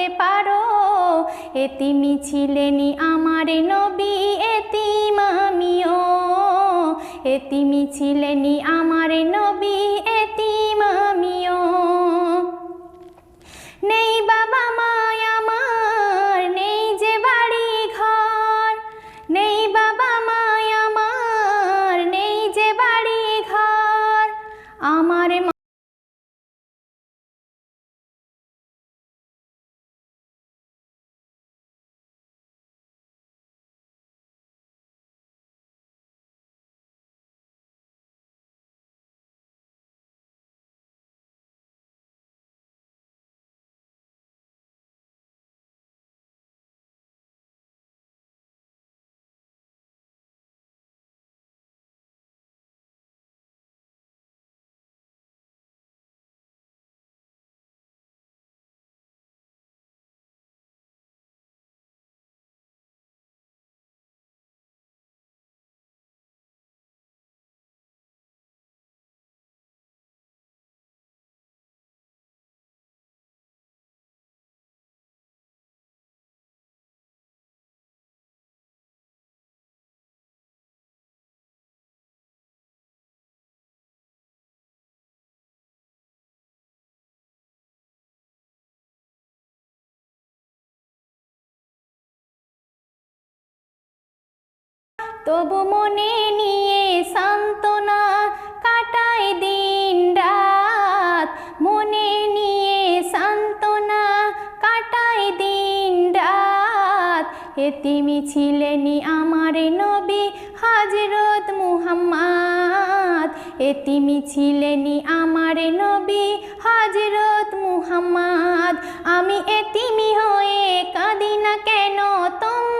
বলতে পারো। এতিমি ছিলেনি আমার নবী এতিম আমিও। এতিমি ছিলেনি আমার নবী তবু মনে নিয়ে সান্ত্বনা কাটায় দিন রাত। মনে নিয়ে সান্ত্বনা কাটায় দিন রাত। এতিমি ছিলেনি আমার নবী হাজরত মুহাম্মদ। এতিমি ছিলেনি আমার নবী হাজরত মুহাম্মদ। আমি এতিমি হয়ে কাঁদি না কেন তোমরা